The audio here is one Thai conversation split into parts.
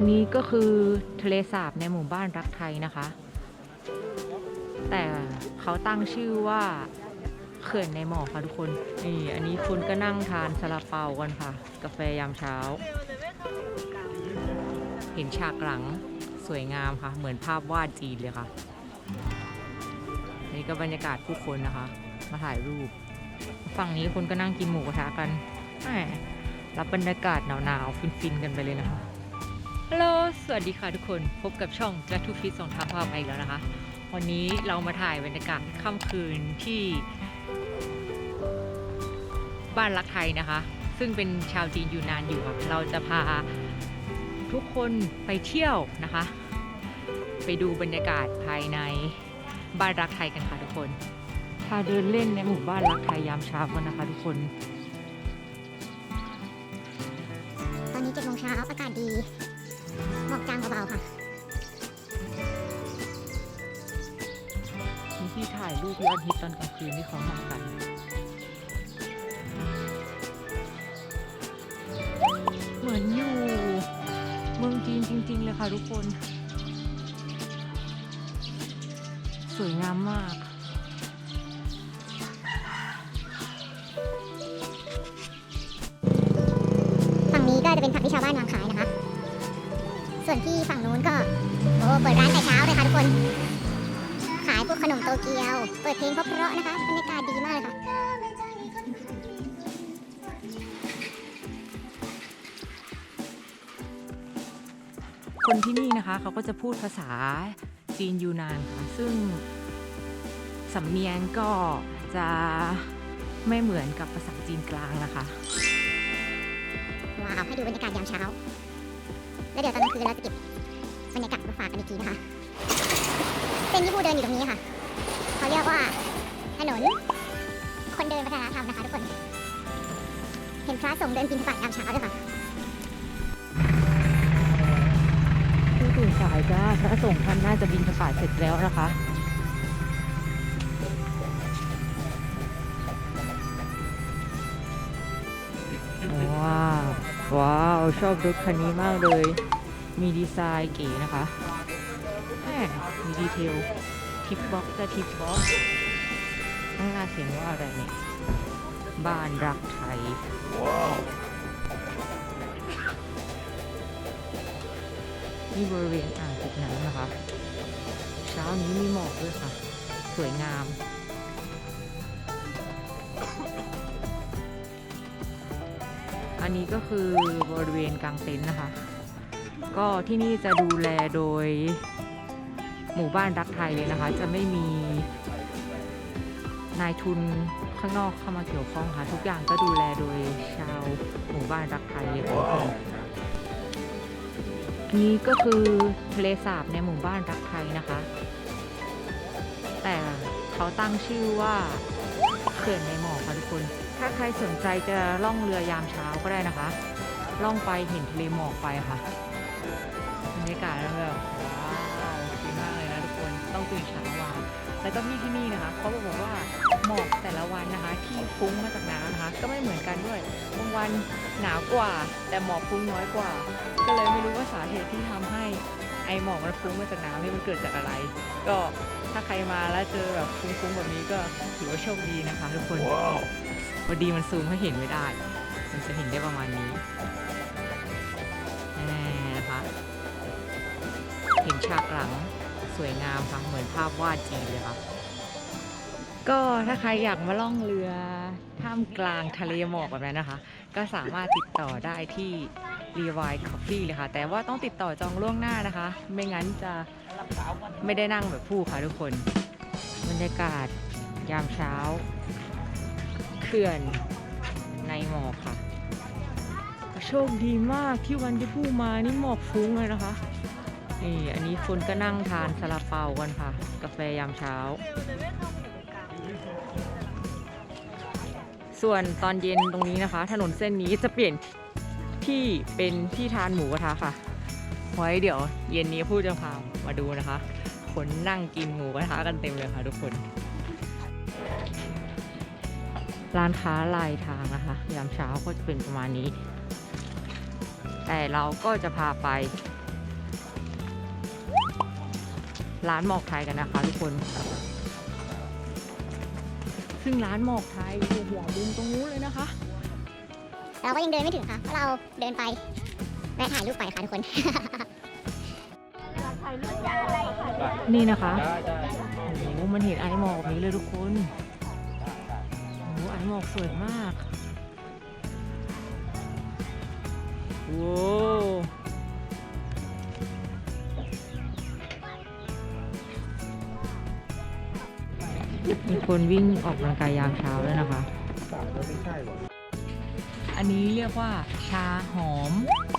อันนี้ก็คือทะเลสาบในหมู่บ้านรักไทยนะคะ แต่เขาตั้งชื่อว่าเขื่อนในหมอกค่ะทุกคนนี่อันนี้คุณก็นั่งทานซาลาเปากันค่ะ กาแฟยามเช้า เห็นฉากหลังสวยงามค่ะ เหมือนภาพวาดจีนเลยค่ะ นี่ก็บรรยากาศผู้คนนะคะ มาถ่ายรูป ฝั่งนี้คนก็นั่งกินหมูกระทะกันรับบรรยากาศหนาวๆฟินๆกันไปเลยนะคะ ฮัลโหล สวัสดีค่ะทุกคน พบกับช่อง j a ทุฟิตส่งท้าภาพมาอีกแล้วนะคะ วันนี้เรามาถ่ายบรรยากาศค่ำคืนที่ บ้านรักไทยนะคะ ซึ่งเป็นชาวจีนอยู่นานอยู่ค่ะเราจะพาทุกคนไปเที่ยวนะคะ ไปดูบรรยากาศภายในบ้านรักไทยกันค่ะทุกคนพาเดินเล่นในหมู่บ้านรักไทยยามเช้ากันนะคะทุกคน ตอนนี้เจ็ดโมงเช้าอากาศดี หมอกจางเบาๆค่ะ มีที่ถ่ายรูปยอดฮิตตอนกลางคืนที่เขามากัน เหมือนอยู่ เมืองจีนจริง ๆ เลยค่ะทุกคน สวยงามมาก ส่วนที่ฝั่งนู้นก็ โอ้เปิดร้านแต่เช้าเลยค่ะทุกคน ขายพวกขนมโตเกียว เปิดเพลงเพราะๆนะคะบรรยากาศดีมากเลยค่ะคนที่นี่นะคะเขาก็จะพูดภาษาจีนยูนานค่ะ ซึ่งสำเนียงก็จะไม่เหมือนกับภาษาจีนกลางนะคะ ว้าว ให้ดูบรรยากาศยามเช้า แล้วเดี๋ยวตอนกลางคืนเราจะเก็บบรรยากาศมาฝากกันอีกทีนะคะ เส้นที่ผู้เดินอยู่ตรงนี้ค่ะ เขาเรียกว่าถนน คนเดินวัฒนธรรมนะคะทุกคน เห็นพระสงฆ์เดินบินบาตยามเช้าด้วยค่ะผู้ตื่นสายจ้าพระสงฆ์ท่านน่าจะบินผ่านเสร็จแล้วนะคะ ชอบรถคันนี้มากเลย มีดีไซน์เก๋นะคะแหมมีดีเทลทิปบ็อกซ์จะทิปบ็อกซ์ข้างหน้าเขียนว่าอะไรเนี่ยบ้านรักไทยนี่บริเวณอ่างเก็บน้ำนะคะ เช้านี้มีหมอกด้วยค่ะ สวยงาม อันนี้ก็คือบริเวณกลางเต็นท์นะคะ ก็ที่นี่จะดูแลโดยหมู่บ้านรักไทยเลยนะคะ จะไม่มีนายทุนข้างนอกเข้ามาเกี่ยวข้องค่ะ ทุกอย่างก็ดูแลโดยชาวหมู่บ้านรักไทยเลยค่ะนี่ก็คือทะเลสาบในหมู่บ้านรักไทยนะคะ แต่เขาตั้งชื่อว่าเขื่อนในหมอกค่ะทุกคน ถ้าใครสนใจจะล่องเรือยามเช้าก็ได้นะคะ ล่องไปเห็นทะเลหมอกไปค่ะบรรยากาศแล้วแบบว้าวดีมากเลยนะทุกคนต้องตื่นเช้ามาแล้วก็พี่ที่นี่นะคะเขาบอกว่าหมอกแต่ละวันนะคะ ที่ฟุ้งมาจากน้ำนะคะ ก็ไม่เหมือนกันด้วยบางวันหนาวกว่า แต่หมอกฟุ้งน้อยกว่า ก็เลยไม่รู้ว่าสาเหตุที่ทำให้ไอหมอกมันฟุ้งมาจากน้ำนี่มันเกิดจากอะไร ก็ถ้าใครมาแล้วเจอแบบฟุ้งๆแบบนี้ก็ถือว่าโชคดีนะคะทุกคน พอดีมันซูมให้เห็นไม่ได้ มันจะเห็นได้ประมาณนี้แน่นะคะเห็นฉากหลังสวยงามค่ะเหมือนภาพวาดจีนเลยค่ะก็ถ้าใครอยากมาล่องเรือท่ามกลางทะเลหมอกแบบนั้นนะคะ ก็สามารถติดต่อได้ที่ r e v i v e Coffee เลยค่ะ แต่ว่าต้องติดต่อจองล่วงหน้านะคะ ไม่งั้นจะไม่ได้นั่งแบบผู้ค่ะทุกคน บรรยากาศยามเช้า เขื่อนในหมอกค่ะ โชคดีมากที่วันที่ผู้มานี่หมอกฟุ้งเลยนะคะ นี่อันนี้คนก็นั่งทานซาลาเปากันค่ะ กาแฟยามเช้า ส่วนตอนเย็นตรงนี้นะคะ ถนนเส้นนี้จะเปลี่ยนที่เป็นที่ทานหมูกระทะค่ะ ไว้เดี๋ยวเย็นนี้ผู้จะพามาดูนะคะ คนนั่งกินหมูกระทะกันเต็มเลยค่ะทุกคน ร้านค้าลายทางนะคะ ยามเช้าก็จะเป็นประมาณนี้ แต่เราก็จะพาไป ร้านหมอกไทยกันนะคะทุกคน ซึ่งร้านหมอกไทยอยู่หัวบุงตรงนู้นเลยนะคะ เราก็ยังเดินไม่ถึงค่ะเพราะเราเดินไปแวะถ่ายรูปไปค่ะทุกคน นี่นะคะได้ได้โอ้โหมันเห็นไอหมอกแบบนี้เลยทุกคน โอ้โหไอหมอกสวยมากโว้วมีคนวิ่งออกกำลังกายยามเช้าแล้วนะคะ สามก็ไม่ใช่หรอกอันนี้เรียกว่าชาหอม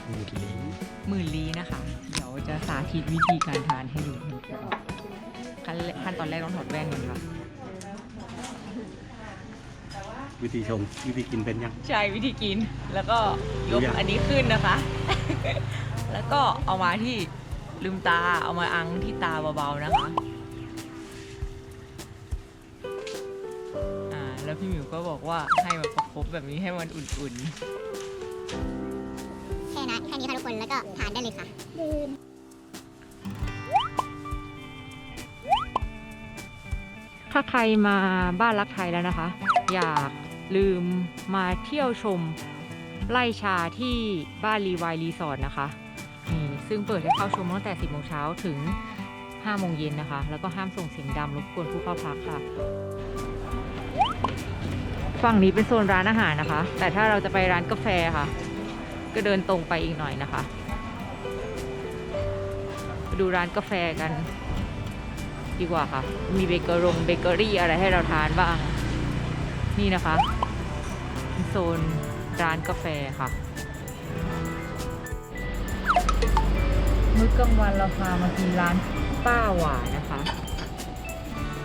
หมูลิ้นหมื่นลี้นะคะ เดี๋ยวจะสาธิตวิธีการทานให้ดูขั้นแรกขั้นตอนแรกต้องถอดแว่นก่อนค่ะ วิธีชงวิธีกินเป็นยัง ใช่วิธีกินแล้วก็ยกดูยัง อันนี้ขึ้นนะคะ แล้วก็เอามาที่ลืมตาเอามาอังที่ตาเบาๆนะคะอ่าแล้วพี่หมิวก็บอกว่าให้มาประคบแบบนี้ให้มันอุ่นๆแค่นั้นแค่นี้ค่ะทุกคน แล้วก็ทานได้เลยค่ะ ถ้าใครมาบ้านรักไทยแล้วนะคะ อยาก ลืมมาเที่ยวชมไล่ชาที่บ้านรีวายรีสอร์ทนะคะนี่ซึ่งเปิดให้เข้าชมตั้งแต่ 10โมงเช้าถึง 5 โมงเย็นนะคะ แล้วก็ห้ามส่งเสียงดังรบกวนผู้เข้าพักค่ะ ฝั่งนี้เป็นโซนร้านอาหารนะคะ แต่ถ้าเราจะไปร้านกาแฟค่ะ ก็เดินตรงไปอีกหน่อยนะคะไปดูร้านกาแฟกัน ดีกว่าค่ะ มีเบเกอรงเบเกอรี่อะไรให้เราทานบ้าง นี่นะคะเป็นโซนร้านกาแฟค่ะ มื้อกลางวันเราพามากินร้านป้าหวานนะคะ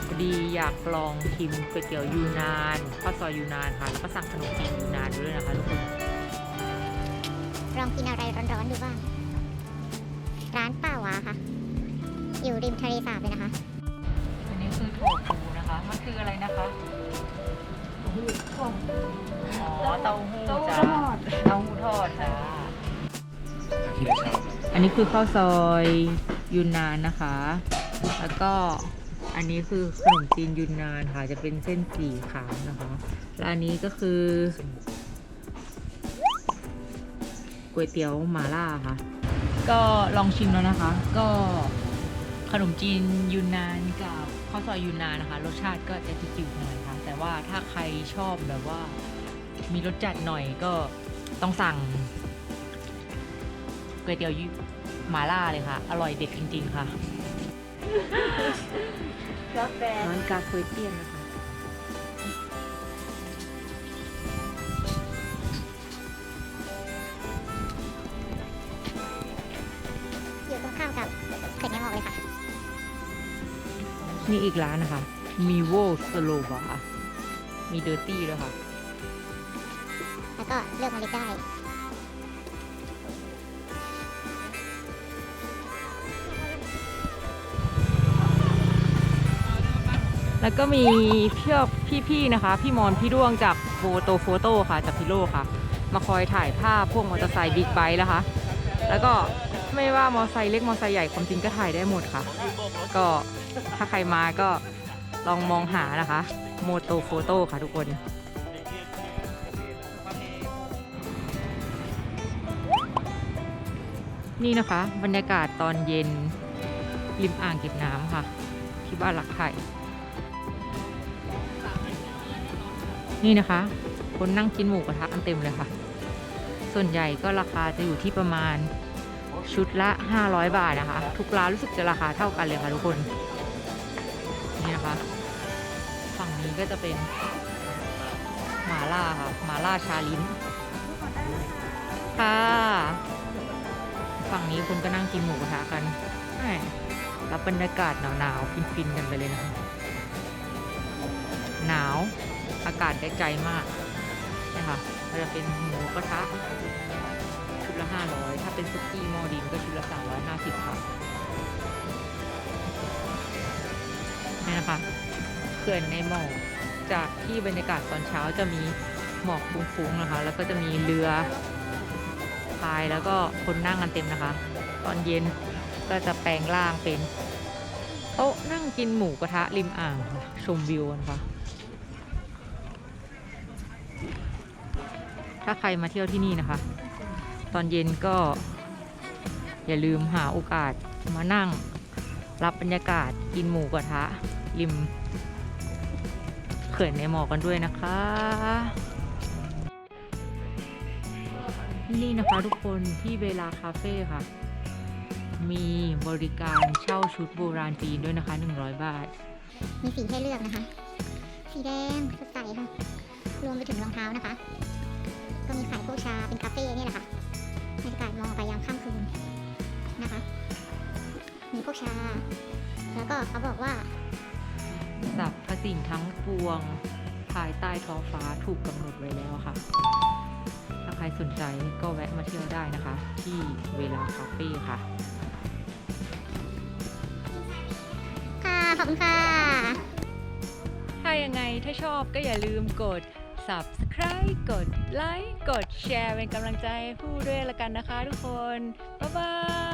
พอดีอยากลองชิมก๋วยเตี๋ยวยูนานข้าวซอยยูนานค่ะแล้วก็สั่งขนมจีนยูนานด้วยนะคะทุกคนลองกินอะไรร้อนๆดูบ้าง ร้านป้าวาค่ะ อยู่ริมทะเลสาบเลยนะคะ อันนี้คือโถฟูนะคะ มันคืออะไรนะคะ อ๋อเต้าหู้จ้าเต้าหู้ทอดจ้าทีละชามอันนี้คือข้าวซอยยูนนานนะคะ แล้วก็อันนี้คือขนมจีนยูนนานค่ะ จะเป็นเส้นสีขาวนะคะ และอันนี้ก็คือก๋วยเตี๋ยวหม่าล่าค่ะ ก็ลองชิมแล้วนะคะ ก็ขนมจีนยูนนานกับข้าวซอยยูนนานนะคะ รสชาติก็จะจืดๆหน่อยค่ะ แต่ว่าถ้าใครชอบแบบว่า มีรสจัดหน่อยก็ต้องสั่งก๋วยเตี๋ยวยูหมาล่าเลยค่ะ อร่อยเด็ดจริง ๆ ค่ะร้านกาเฟยเตียนนะคะอยู่ตรงข้ามกับเขื่อนแม่มอกเลยค่ะ นี่อีกร้านนะคะ มีโวสโลบา มีเดอร์ตี้ด้วยค่ะ แล้วก็เลือกเมล็ดได้ แล้วก็มีเพี่พี่ๆนะคะ พี่มอนพี่ด้วงจากโฟโตโฟโต้ค่ะ จากพิโลค่ะ มาคอยถ่ายภาพพวกมอเตอร์ไซค์บิ๊กไบค์นะคะ แล้วก็ไม่ว่ามอเตอร์ไซค์เล็กมอเตอร์ไซค์ใหญ่ความจริงก็ถ่ายได้หมดค่ะ ก็ถ้าใครมาก็ลองมองหานะคะ โมโตโฟโต้ค่ะทุกคน นี่นะคะ บรรยากาศตอนเย็น ริมอ่างเก็บน้ำค่ะ ที่บ้านหลักไข่นี่นะคะ คนนั่งกินหมูกระทะกันเต็มเลยค่ะ ส่วนใหญ่ก็ราคาจะอยู่ที่ประมาณชุดละ 500 บาทนะคะ ทุกร้านรู้สึกจะราคาเท่ากันเลยค่ะทุกคน นี่นะคะ ฝั่งนี้ก็จะเป็นหมาล่าค่ะหมาล่าชาลิ้นค่ะฝั่งนี้คนก็นั่งกินหมูกระทะกันแหม่รับบรรยากาศหนาวๆฟินๆกันไปเลยนะหนาวอากาศได้ใจมากนี่ค่ะก็จะเป็นหมูกระทะชุดละ 500 ถ้าเป็นซุกี้มอดินก็ชุดละ 350 ค่ะนี่นะคะ เขื่อนในหมอกจากที่บรรยากาศตอนเช้าจะมีหมอกฟุ้งๆนะคะ แล้วก็จะมีเรือพายแล้วก็คนนั่งกันเต็มนะคะ ตอนเย็นก็จะแปลงร่างเป็นโต๊ะนั่งกินหมูกระทะริมอ่างค่ะชมวิวนะคะ ถ้าใครมาเที่ยวที่นี่นะคะ ตอนเย็นก็ อย่าลืมหาโอกาสมานั่ง รับบรรยากาศกินหมูกระทะริม เขื่อนในหมอกกันด้วยนะคะ นี่นะคะทุกคนที่เวลาคาเฟ่ค่ะ มีบริการเช่าชุดโบราณจีนด้วยนะคะ 100 บาท มีสีให้เลือกนะคะ สีแดงสดใสค่ะ รวมไปถึงรองเท้านะคะ ก็มีขายพวกชาเป็นคาเฟ่นี่แหละค่ะบรรยากาศมองออกไปยามค่ำคืนนะคะ มีพวกชา แล้วก็เขาบอกว่า สรรพสิ่งทั้งปวง ภายใต้ท้องฟ้าถูกกำหนดไว้แล้วค่ะ ถ้าใครสนใจก็แวะมาเที่ยวได้นะคะ ที่เวลาคาเฟ่ค่ะ ค่ะ ขอบคุณค่ะ ถ้ายังไงถ้าชอบก็อย่าลืมกด subscribe กดไลค์ กดแชร์เป็นกำลังใจให้ผู้ด้วยละกันนะคะทุกคน บ๊ายบาย